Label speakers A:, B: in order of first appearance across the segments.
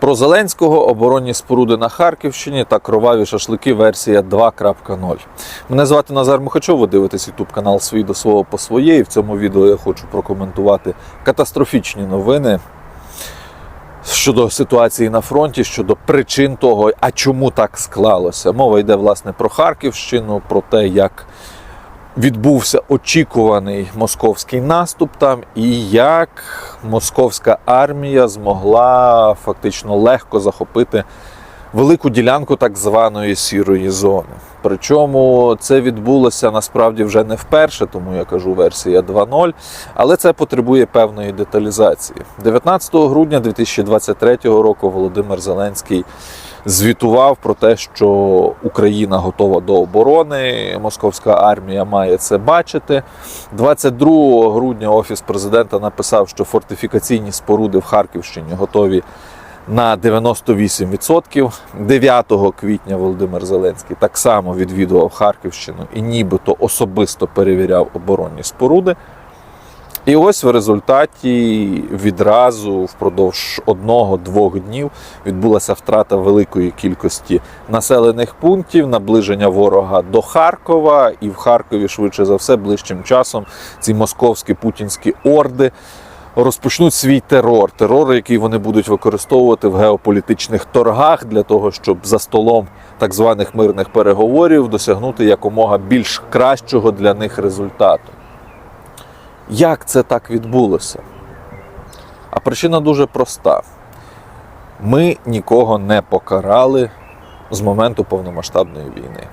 A: Про Зеленського, оборонні споруди на Харківщині та кроваві шашлики версія 2.0. Мене звати Назар Мухачов, ви дивитесь YouTube канал Свій до свого по своє. І в цьому відео я хочу прокоментувати катастрофічні новини щодо ситуації на фронті, щодо причин того, а чому так склалося. Мова йде власне про Харківщину, про те, як відбувся очікуваний московський наступ там, і як московська армія змогла фактично легко захопити велику ділянку так званої сірої зони. Причому це відбулося насправді вже не вперше, тому я кажу версія 2.0, але це потребує певної деталізації. 19 грудня 2023 року Володимир Зеленський звітував про те, що Україна готова до оборони, московська армія має це бачити. 22 грудня офіс президента написав, що фортифікаційні споруди в Харківщині готові на 98%. 9 квітня Володимир Зеленський так само відвідував Харківщину і нібито особисто перевіряв оборонні споруди. І ось в результаті відразу впродовж одного-двох днів відбулася втрата великої кількості населених пунктів, наближення ворога до Харкова, і в Харкові, швидше за все, ближчим часом ці московські путінські орди розпочнуть свій терор, терор, який вони будуть використовувати в геополітичних торгах для того, щоб за столом так званих мирних переговорів досягнути якомога більш кращого для них результату. Як це так відбулося? А причина дуже проста: ми нікого не покарали з моменту повномасштабної війни.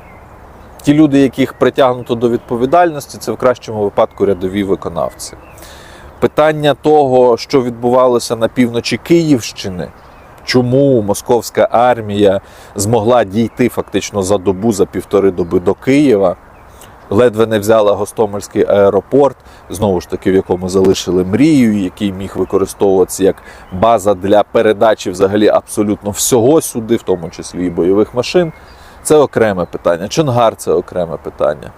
A: Ті люди, яких притягнуто до відповідальності, це в кращому випадку рядові виконавці. Питання того, що відбувалося на півночі Київщини, чому московська армія змогла дійти фактично за добу, за півтори доби до Києва, ледве не взяла Гостомельський аеропорт, знову ж таки, в якому залишили мрію, який міг використовуватися як база для передачі взагалі абсолютно всього сюди, в тому числі і бойових машин. Це окреме питання. Чонгар це окреме питання.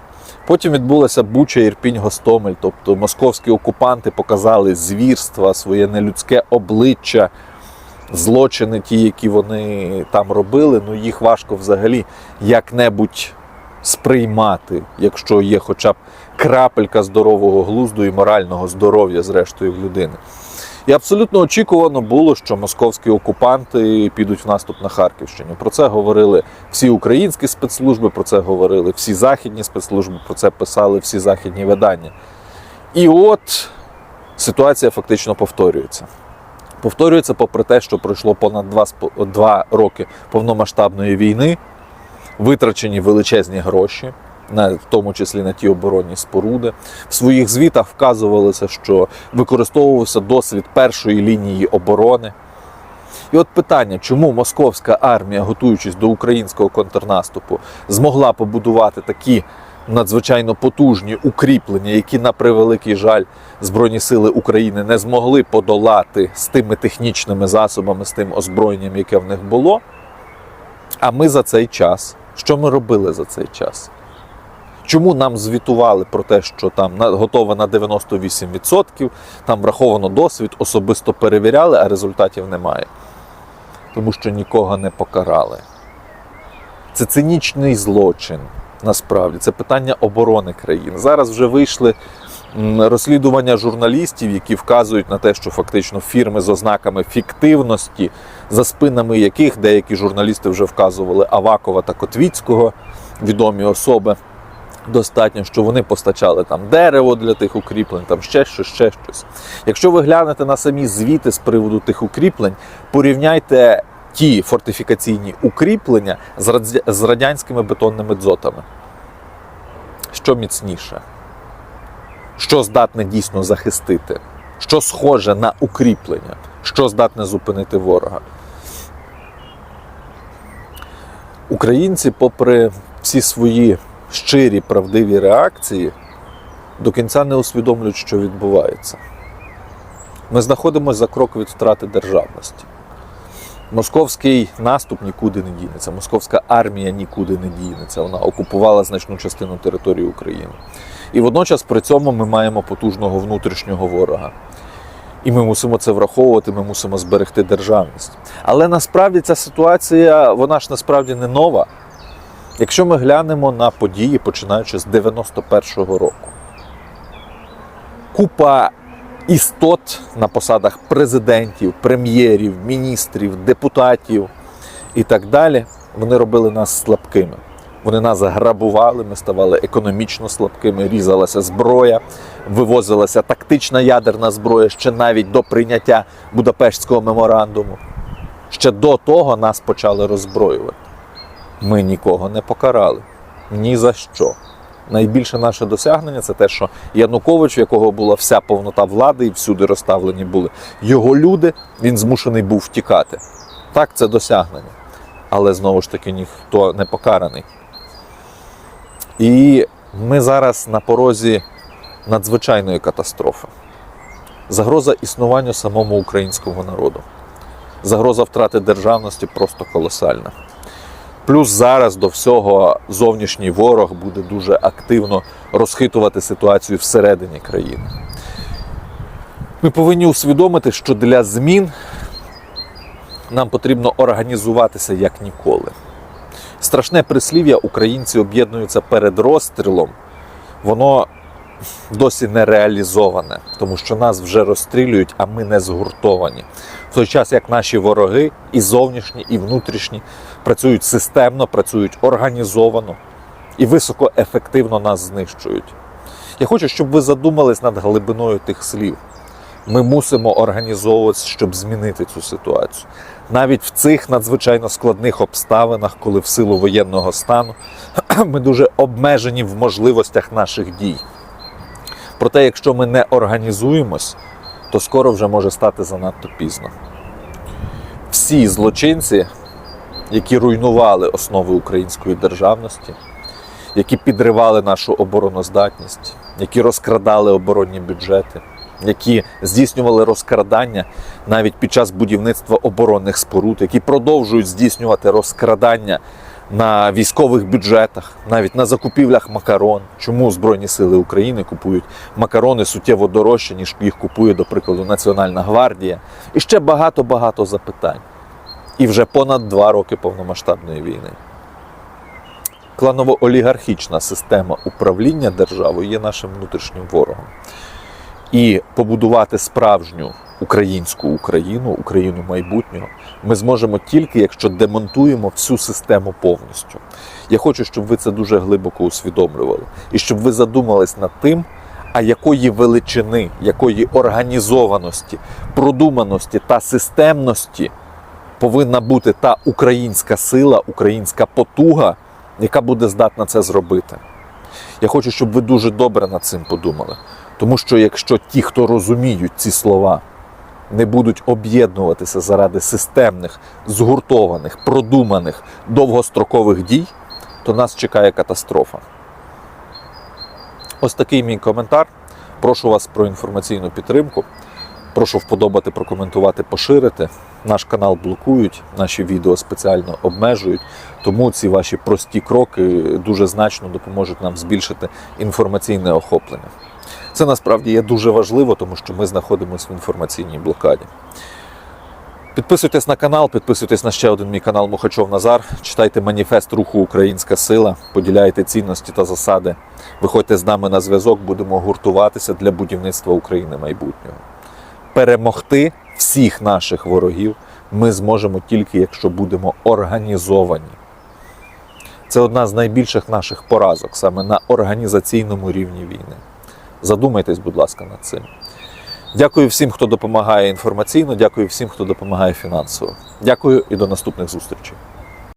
A: Потім відбулася Буча, Ірпінь, Гостомель. Тобто московські окупанти показали звірства, своє нелюдське обличчя, злочини, ті, які вони там робили. Ну їх важко взагалі як-небудь сприймати, якщо є хоча б крапелька здорового глузду і морального здоров'я, зрештою, в людини. І абсолютно очікувано було, що московські окупанти підуть в наступ на Харківщину. Про це говорили всі українські спецслужби, про це говорили всі західні спецслужби, про це писали всі західні видання. І от ситуація фактично повторюється. Повторюється, попри те, що пройшло понад два, роки повномасштабної війни, витрачені величезні гроші, в тому числі на ті оборонні споруди. В своїх звітах вказувалося, що використовувався досвід першої лінії оборони. І от питання, чому московська армія, готуючись до українського контрнаступу, змогла побудувати такі надзвичайно потужні укріплення, які, на превеликий жаль, Збройні сили України не змогли подолати з тими технічними засобами, з тим озброєнням, яке в них було. А ми за цей час, що ми робили за цей час? Чому нам звітували про те, що там готова на 98%, там враховано досвід, особисто перевіряли, а результатів немає? Тому що нікого не покарали. Це цинічний злочин, насправді. Це питання оборони країн. Зараз вже вийшли розслідування журналістів, які вказують на те, що фактично фірми з ознаками фіктивності, за спинами яких деякі журналісти вже вказували Авакова та Котвіцького, відомі особи. Достатньо, що вони постачали там дерево для тих укріплень, там ще щось, ще щось. Якщо ви глянете на самі звіти з приводу тих укріплень, порівняйте ті фортифікаційні укріплення з радянськими бетонними дзотами. Що міцніше? Що здатне дійсно захистити? Що схоже на укріплення? Що здатне зупинити ворога? Українці, попри всі свої щирі правдиві реакції, до кінця не усвідомлюють, що відбувається. Ми знаходимося за крок від втрати державності. Московський наступ нікуди не дінеться, московська армія нікуди не дінеться. Вона окупувала значну частину території України. І водночас при цьому ми маємо потужного внутрішнього ворога. І ми мусимо це враховувати, ми мусимо зберегти державність. Але насправді ця ситуація, вона ж насправді не нова. Якщо ми глянемо на події, починаючи з 91-го року, купа істот на посадах президентів, прем'єрів, міністрів, депутатів і так далі, вони робили нас слабкими. Вони нас грабували, ми ставали економічно слабкими, різалася зброя, вивозилася тактична ядерна зброя ще навіть до прийняття Будапештського меморандуму. Ще до того нас почали роззброювати. Ми нікого не покарали. Ні за що. Найбільше наше досягнення це те, що Янукович, в якого була вся повнота влади і всюди розставлені були його люди, він змушений був втікати. Так, це досягнення. Але знову ж таки ніхто не покараний. І ми зараз на порозі надзвичайної катастрофи. Загроза існуванню самому українському народу. Загроза втрати державності просто колосальна. Плюс зараз до всього зовнішній ворог буде дуже активно розхитувати ситуацію всередині країни. Ми повинні усвідомити, що для змін нам потрібно організуватися як ніколи. Страшне прислів'я українці об'єднуються перед розстрілом, воно досі не реалізоване, тому що нас вже розстрілюють, а ми не згуртовані. В той час як наші вороги, і зовнішні, і внутрішні, працюють системно, працюють організовано і високоефективно нас знищують. Я хочу, щоб ви задумались над глибиною тих слів. Ми мусимо організовуватися, щоб змінити цю ситуацію. Навіть в цих надзвичайно складних обставинах, коли в силу воєнного стану ми дуже обмежені в можливостях наших дій. Проте, якщо ми не організуємось, то скоро вже може стати занадто пізно. Всі злочинці, які руйнували основи української державності, які підривали нашу обороноздатність, які розкрадали оборонні бюджети, які здійснювали розкрадання навіть під час будівництва оборонних споруд, які продовжують здійснювати розкрадання на військових бюджетах, навіть на закупівлях макарон. Чому Збройні Сили України купують макарони суттєво дорожче, ніж їх купує, до прикладу, Національна гвардія? І ще багато-багато запитань. І вже понад два роки повномасштабної війни. Кланово-олігархічна система управління державою є нашим внутрішнім ворогом. І побудувати справжню українську Україну, Україну майбутнього, ми зможемо тільки, якщо демонтуємо всю систему повністю. Я хочу, щоб ви це дуже глибоко усвідомлювали, і щоб ви задумались над тим, а якої величини, якої організованості, продуманості та системності повинна бути та українська сила, українська потуга, яка буде здатна це зробити. Я хочу, щоб ви дуже добре над цим подумали. Тому що якщо ті, хто розуміють ці слова, не будуть об'єднуватися заради системних, згуртованих, продуманих, довгострокових дій, то нас чекає катастрофа. Ось такий мій коментар. Прошу вас про інформаційну підтримку. Прошу вподобати, прокоментувати, поширити. Наш канал блокують, наші відео спеціально обмежують. Тому ці ваші прості кроки дуже значно допоможуть нам збільшити інформаційне охоплення. Це насправді є дуже важливо, тому що ми знаходимося в інформаційній блокаді. Підписуйтесь на канал, підписуйтесь на ще один мій канал Мухачов Назар. Читайте маніфест руху Українська сила, поділяйте цінності та засади. Виходьте з нами на зв'язок, будемо гуртуватися для будівництва України майбутнього. Перемогти всіх наших ворогів ми зможемо тільки, якщо будемо організовані. Це одна з найбільших наших поразок саме на організаційному рівні війни. Задумайтесь, будь ласка, над цим. Дякую всім, хто допомагає інформаційно, дякую всім, хто допомагає фінансово. Дякую і до наступних зустрічей.